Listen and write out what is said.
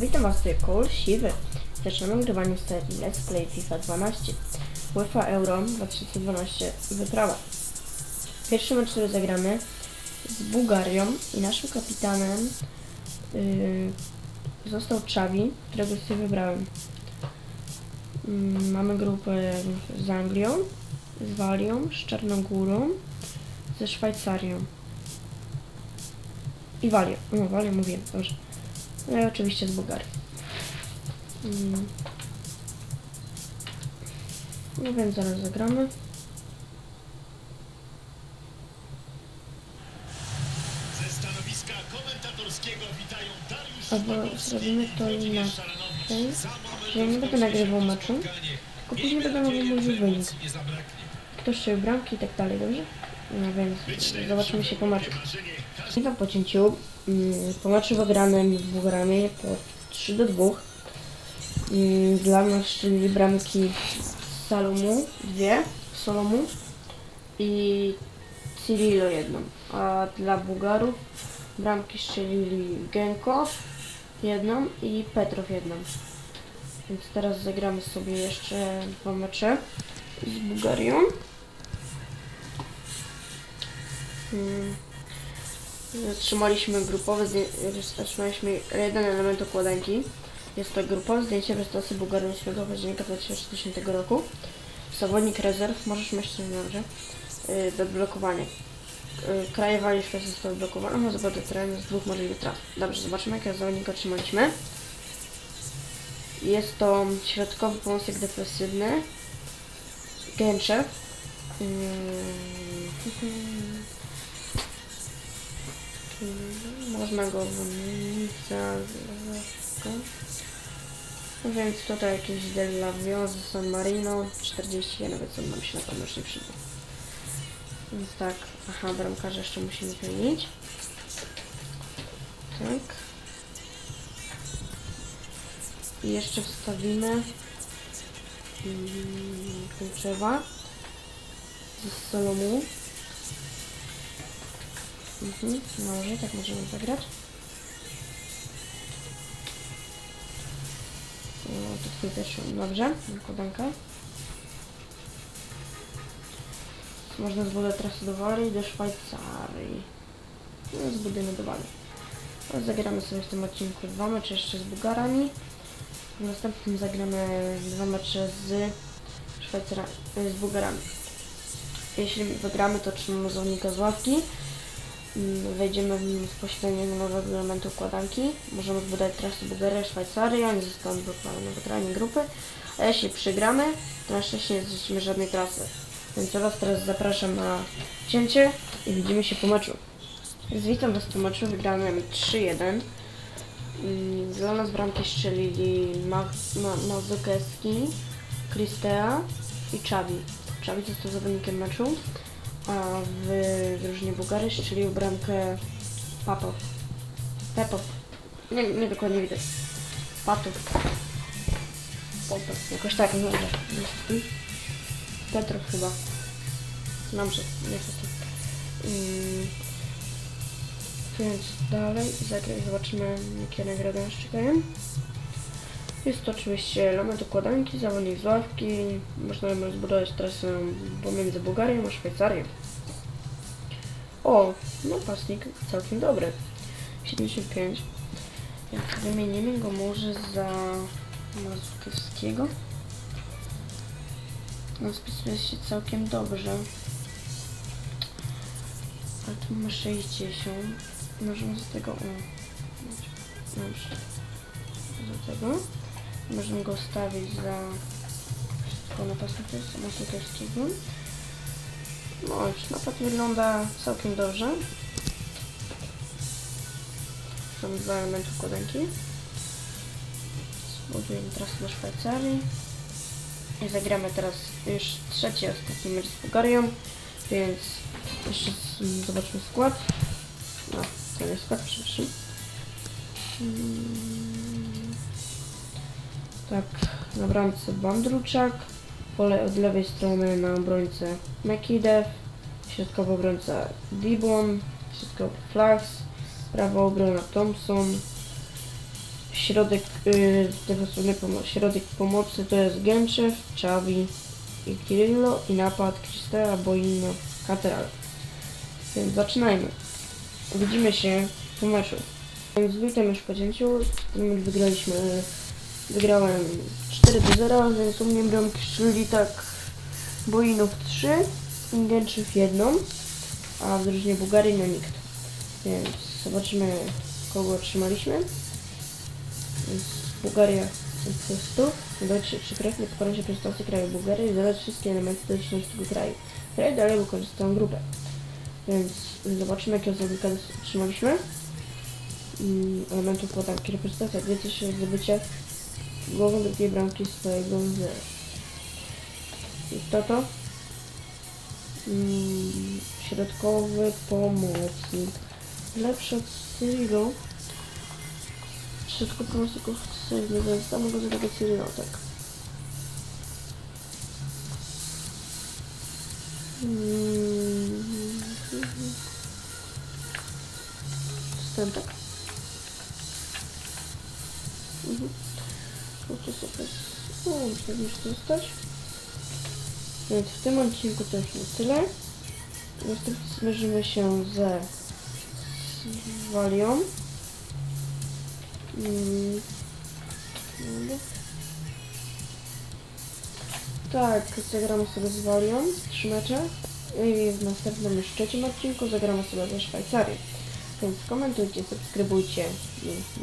Witam Was, tutaj Cole Siwy. Zaczynamy nagrywanie serii Let's Play FIFA 12. UEFA Euro 2012 wyprawa. Pierwszy mecz, który zagramy z Bułgarią i naszym kapitanem yy, został Czawi, którego sobie wybrałem. Mm, mamy grupę z Anglią, z Walią, z Czarnogórą, ze Szwajcarią. I Walią. No, Walią mówiłem, dobrze. No i oczywiście z Bułgarii. Mm. No więc zaraz zagramy. Ze stanowiska komentatorskiego witają Dariusz Albo zrobimy to inaczej. Moment Ja nie będę nagrywał meczu, tylko później będę mówił że wynik. Kto strzelił bramki i tak dalej, dobrze? No więc zobaczymy się po meczu. tak po cięciu, mm, po meczu wygranym z Bułgarami po 3 do 2. mm, Dla nas strzelili bramki Salomu, dwie, Solomu i Cyrilo jedną. A dla Bułgarów bramki strzelili Genko jedną i Petrow jedną. Więc teraz zagramy sobie jeszcze dwa mecze z Bułgarią. Mm. Zatrzymaliśmy grupowe zdjęcie, zatrzymaliśmy jeden element układanki. Jest to grupowe zdjęcie prezentacji Bułgarii 8 października 2010 roku. Zawodnik rezerw, możesz myśleć dobrze. Yy, do odblokowania. Yy, kraje Walii blokowane, no zobaczę teren z dwóch możliwych traf. Dobrze, zobaczymy jakiego zawodnika otrzymaliśmy. Jest to środkowy pomocnik defensywny. Gęczew. Yy, Można go wymienić więc tutaj jakieś Della Vioza, San Marino, 40, ja nawet co nam się na pewno już nie przyda. Więc tak, aha, bramkarza jeszcze musimy wymienić. Tak. I jeszcze wstawimy mm, Kluczewa z Solomu. Mhm, może, tak możemy zagrać. O, to twój też, dobrze, nakładanka. Można zbudować trasę do Walii do Szwajcarii. No, zbudujemy do Walii. No, zagramy sobie w tym odcinku dwa mecze jeszcze z Bułgarami. W następnym zagramy dwa mecze z Szwajcarami, z Bułgarami. Jeśli wygramy, to trzymamy zawodnika z ławki. Wejdziemy w nim z pośredniego nowego elementu układanki. Możemy zbudować trasę Bułgaria, Szwajcarii, oni zostaną blokowani na wygranie grupy. A jeśli przegramy, to na szczęście nie zrzucimy żadnej trasy. Więc Was teraz zapraszam na cięcie i widzimy się po meczu. Więc witam Was po meczu, wygrałem 3-1. Mm, Dla nas bramki strzelili Ma- Ma- Mazukeski, Kristea i Czawi. Czawi został zawodnikiem meczu, a w drużynie Bułgarii strzelił bramkę Papow. Pepow. Nie, nie dokładnie widać. Patow. Popow. Jakoś tak, nie wiem. Petrow chyba. Dobrze, nie to. Mm. Więc dalej, zagraj, zobaczymy jakie nagrody nas czekają. Jest to oczywiście element układanki, zawodnik z ławki. Można zbudować trasę pomiędzy Bułgarią a Szwajcarią. O, no pasnik całkiem dobry. 75. Więc wymienimy go może za Mazurkiewskiego. No spisuje się całkiem dobrze. A tu ma 60. Możemy z tego... O, dobrze. Do tego. Możemy go stawić za napastniczego. No już napad wygląda całkiem dobrze. Są dwa elementy układanki. Zbudujemy trasę do Szwajcarii. I zagramy teraz już trzeci, ostatni mecz z Bułgarią, więc jeszcze zobaczmy skład. No, to jest skład, przepraszam. Mm, Tak, na bramce Bandruczak, pole od lewej strony na obrońcę Mekidev, środkowa obrońca Dibon, środkowy Flax, prawa obrona Thompson, środek, yy, strony pomo- środek pomocy to jest Gęczew, Czawi i Kirillo i napad Kristera, Boino, Kateral. Więc zaczynajmy. Widzimy się po meczu. Więc witam już po cięciu. Ten wygraliśmy. Wygrałem 4 do 0, więc u mnie bramki strzelili tak Boinów 3, Gęczew 1, a w drużynie Bułgarii no nikt. Więc zobaczymy kogo otrzymaliśmy. Więc Bułgaria testów. Dodać przykretnie pokonać reprezentację kraju Bułgarii i dodać wszystkie elementy dotyczące tego kraju. Kraj dalej wykorzystał grupę. Więc zobaczymy jakie zawodnika otrzymaliśmy. Mm, Elementów podanki reprezentacja 2000 zdobycia głową drugiej bramki swojego. I kto to? Mm, środkowy pomocnik. Lepszy od Cyrilo. Środkowy pomocników nie więc tam mogę zadać Cyrilo, tak. Mm, Wstępek. Pewnie już zostać. Więc w tym odcinku to już na tyle. Następnie zmierzymy się ze Walią. Mm. Tak, zagramy sobie z Walią, trzy mecze. I w następnym już trzecim odcinku zagramy sobie ze Szwajcarią. Więc komentujcie, subskrybujcie i